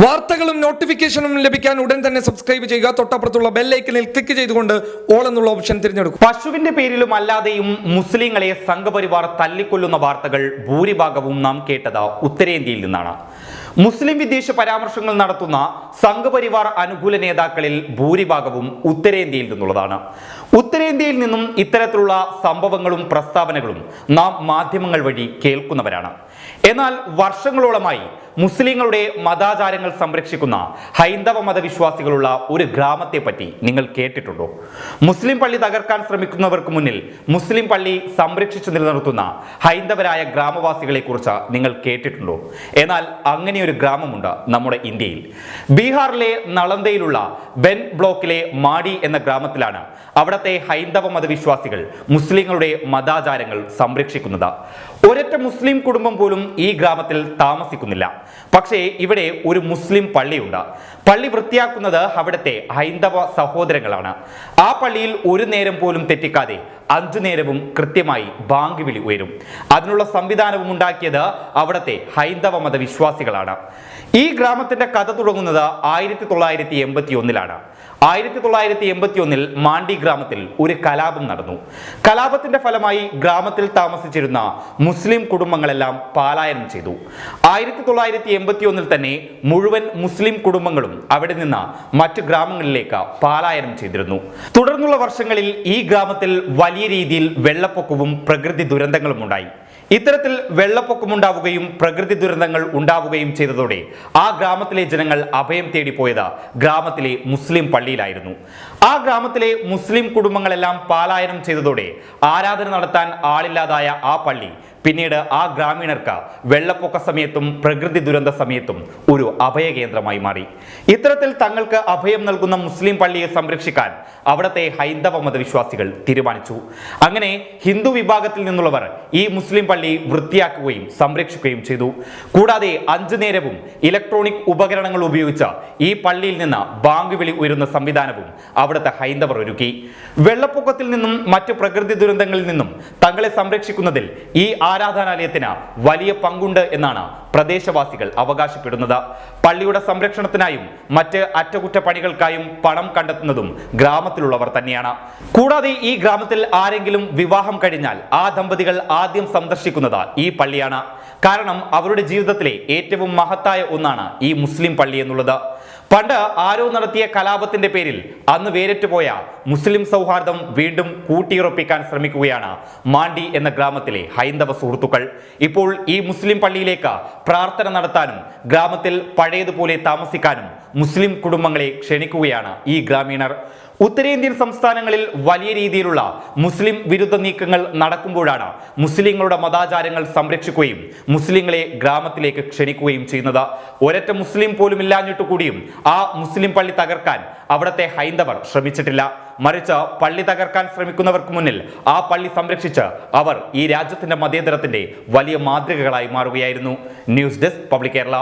വാർത്തകളും നോട്ടിഫിക്കേഷനും ലഭിക്കാൻ ഉടൻ തന്നെ സബ്സ്ക്രൈബ് ചെയ്യുക. തൊട്ടപ്പുറത്തുള്ള ബെല്ലൈക്കനിൽ ക്ലിക്ക് ചെയ്തുകൊണ്ട് ഓൾ എന്നുള്ള ഓപ്ഷൻ തിരഞ്ഞെടുക്കും. പശുവിന്റെ പേരിലും അല്ലാതെയും മുസ്ലിങ്ങളെ സംഘപരിവാർ തല്ലിക്കൊല്ലുന്ന വാർത്തകൾ ഭൂരിഭാഗവും നാം കേട്ടത് ഉത്തരേന്ത്യയിൽ നിന്നാണ്. മുസ്ലിം വിദ്വേഷ പരാമർശങ്ങൾ നടത്തുന്ന സംഘപരിവാർ അനുകൂല നേതാക്കളിൽ ഭൂരിഭാഗവും ഉത്തരേന്ത്യയിൽ നിന്നുള്ളതാണ്. ഉത്തരേന്ത്യയിൽ നിന്നും ഇത്തരത്തിലുള്ള സംഭവങ്ങളും പ്രസ്താവനകളും നാം മാധ്യമങ്ങൾ വഴി കേൾക്കുന്നവരാണ്. എന്നാൽ വർഷങ്ങളോളമായി മുസ്ലിങ്ങളുടെ മതാചാരങ്ങൾ സംരക്ഷിക്കുന്ന ഹൈന്ദവ മതവിശ്വാസികളുള്ള ഒരു ഗ്രാമത്തെ പറ്റി നിങ്ങൾ കേട്ടിട്ടുണ്ടോ? മുസ്ലിം പള്ളി തകർക്കാൻ ശ്രമിക്കുന്നവർക്ക് മുന്നിൽ മുസ്ലിം പള്ളി സംരക്ഷിച്ചു നിലനിർത്തുന്ന ഹൈന്ദവരായ ഗ്രാമവാസികളെ കുറിച്ച് നിങ്ങൾ കേട്ടിട്ടുണ്ടോ? എന്നാൽ അങ്ങനെ ഒരു ഗ്രാമമുണ്ട് നമ്മുടെ ഇന്ത്യയിൽ. ബീഹാറിലെ നളന്തയിലുള്ള ബെൻ ബ്ലോക്കിലെ മാടി എന്ന ഗ്രാമത്തിലാണ് അവിടത്തെ ഹൈന്ദവ മതവിശ്വാസികൾ മുസ്ലിങ്ങളുടെ മതാചാരങ്ങൾ സംരക്ഷിക്കുന്നത്. ഒരൊറ്റ മുസ്ലിം കുടുംബം പോലും ഈ ഗ്രാമത്തിൽ താമസിക്കുന്നില്ല. പക്ഷേ ഇവിടെ ഒരു മുസ്ലിം പള്ളിയുണ്ട്. പള്ളി വൃത്തിയാക്കുന്നത് അവിടുത്തെ ഹൈന്ദവ സഹോദരങ്ങളാണ്. ആ പള്ളിയിൽ ഒരു നേരം പോലും തെറ്റിക്കാതെ അഞ്ചു നേരവും കൃത്യമായി ബാങ്ക് വിളി ഉയരും. അതിനുള്ള സംവിധാനവും ഉണ്ടാക്കിയത് അവിടുത്തെ ഹൈന്ദവ മതവിശ്വാസികളാണ്. ഈ ഗ്രാമത്തിന്റെ കഥ തുടങ്ങുന്നത് ആയിരത്തി തൊള്ളായിരത്തി എൺപത്തി ഒന്നിലാണ് ആയിരത്തി തൊള്ളായിരത്തി എൺപത്തി ഒന്നിൽ മാണ്ടി ഗ്രാമത്തിൽ ഒരു കലാപം നടന്നു. കലാപത്തിന്റെ ഫലമായി ഗ്രാമത്തിൽ താമസിച്ചിരുന്ന മുസ്ലിം കുടുംബങ്ങളെല്ലാം പാലായനം ചെയ്തു. ആയിരത്തി തൊള്ളായിരത്തി എൺപത്തി ഒന്നിൽ തന്നെ മുഴുവൻ മുസ്ലിം കുടുംബങ്ങളും അവിടെ നിന്ന് മറ്റു ഗ്രാമങ്ങളിലേക്ക് പാലായനം ചെയ്തിരുന്നു. തുടർന്നുള്ള വർഷങ്ങളിൽ ഈ ഗ്രാമത്തിൽ വലിയ രീതിയിൽ വെള്ളപ്പൊക്കവും പ്രകൃതി ദുരന്തങ്ങളും ഉണ്ടായി. ഇത്തരത്തിൽ വെള്ളപ്പൊക്കമുണ്ടാവുകയും പ്രകൃതി ദുരന്തങ്ങൾ ഉണ്ടാവുകയും ചെയ്തതോടെ ആ ഗ്രാമത്തിലെ ജനങ്ങൾ അഭയം തേടിപ്പോയത് ഗ്രാമത്തിലെ മുസ്ലിം പള്ളിയിലായിരുന്നു. ആ ഗ്രാമത്തിലെ മുസ്ലിം കുടുംബങ്ങളെല്ലാം പാലായനം ചെയ്തതോടെ ആരാധന നടത്താൻ ആളില്ലാതായ ആ പള്ളി പിന്നീട് ആ ഗ്രാമീണർക്ക് വെള്ളപ്പൊക്ക സമയത്തും പ്രകൃതി ദുരന്ത സമയത്തും ഒരു അഭയകേന്ദ്രമായി മാറി. ഇത്തരത്തിൽ തങ്ങൾക്ക് അഭയം നൽകുന്ന മുസ്ലിം പള്ളിയെ സംരക്ഷിക്കാൻ അവിടത്തെ ഹൈന്ദവ മതവിശ്വാസികൾ തീരുമാനിച്ചു. അങ്ങനെ ഹിന്ദു വിഭാഗത്തിൽ നിന്നുള്ളവർ ഈ മുസ്ലിം പള്ളി വൃത്തിയാക്കുകയും സംരക്ഷിക്കുകയും ചെയ്തു. കൂടാതെ അഞ്ചു നേരവും ഇലക്ട്രോണിക് ഉപകരണങ്ങൾ ഉപയോഗിച്ച് ഈ പള്ളിയിൽ നിന്ന് ബാങ്ക് വിളി ഉയരുന്ന സംവിധാനവും അവിടുത്തെ ഹൈന്ദവർ ഒരുക്കി. വെള്ളപ്പൊക്കത്തിൽ നിന്നും മറ്റു പ്രകൃതി ദുരന്തങ്ങളിൽ നിന്നും തങ്ങളെ സംരക്ഷിക്കുന്നതിൽ ഈ ആരാധനാലയത്തിന് വലിയ പങ്കുണ്ട് എന്നാണ് പ്രദേശവാസികൾ അവകാശപ്പെടുന്നത്. പള്ളിയുടെ സംരക്ഷണത്തിനായും മറ്റ് അറ്റകുറ്റപ്പണികൾക്കായും പണം കണ്ടെത്തുന്നതും ഗ്രാമത്തിലുള്ളവർ തന്നെയാണ്. കൂടാതെ ഈ ഗ്രാമത്തിൽ ആരെങ്കിലും വിവാഹം കഴിഞ്ഞാൽ ആ ദമ്പതികൾ ആദ്യം സന്ദർശിക്കുന്നത് ഈ പള്ളിയാണ്. കാരണം അവരുടെ ജീവിതത്തിലെ ഏറ്റവും മഹത്തായ ഒന്നാണ് ഈ മുസ്ലിം പള്ളി എന്നുള്ളത്. പണ്ട് ആരോ നടത്തിയ കലാപത്തിന്റെ പേരിൽ അന്ന് വേറിട്ടുപോയ മുസ്ലിം സൗഹാർദ്ദം വീണ്ടും കൂട്ടിയുറപ്പിക്കാൻ ശ്രമിക്കുകയാണ് മാണ്ടി എന്ന ഗ്രാമത്തിലെ ഹൈന്ദവ സുഹൃത്തുക്കൾ. ഇപ്പോൾ ഈ മുസ്ലിം പള്ളിയിലേക്ക് പ്രാർത്ഥന നടത്താനും ഗ്രാമത്തിൽ പഴയതുപോലെ താമസിക്കാനും മുസ്ലിം കുടുംബങ്ങളെ ക്ഷണിക്കുകയാണ് ഈ ഗ്രാമീണർ. ഉത്തരേന്ത്യൻ സംസ്ഥാനങ്ങളിൽ വലിയ രീതിയിലുള്ള മുസ്ലിം വിരുദ്ധ നീക്കങ്ങൾ നടക്കുമ്പോഴാണ് മുസ്ലിങ്ങളുടെ മതാചാരങ്ങൾ സംരക്ഷിക്കുകയും മുസ്ലിങ്ങളെ ഗ്രാമത്തിലേക്ക് ക്ഷണിക്കുകയും ചെയ്യുന്നത്. ഒരറ്റ മുസ്ലിം പോലും ഇല്ലാഞ്ഞിട്ട് കൂടിയും ആ മുസ്ലിം പള്ളി തകർക്കാൻ അവിടുത്തെ ഹൈന്ദവർ ശ്രമിച്ചിട്ടില്ല. മറിച്ച് പള്ളി തകർക്കാൻ ശ്രമിക്കുന്നവർക്ക് മുന്നിൽ ആ പള്ളി സംരക്ഷിച്ച് അവർ ഈ രാജ്യത്തിന്റെ മതേതരത്തിന്റെ വലിയ മാതൃകകളായി മാറുകയായിരുന്നു. News desk public Kerala.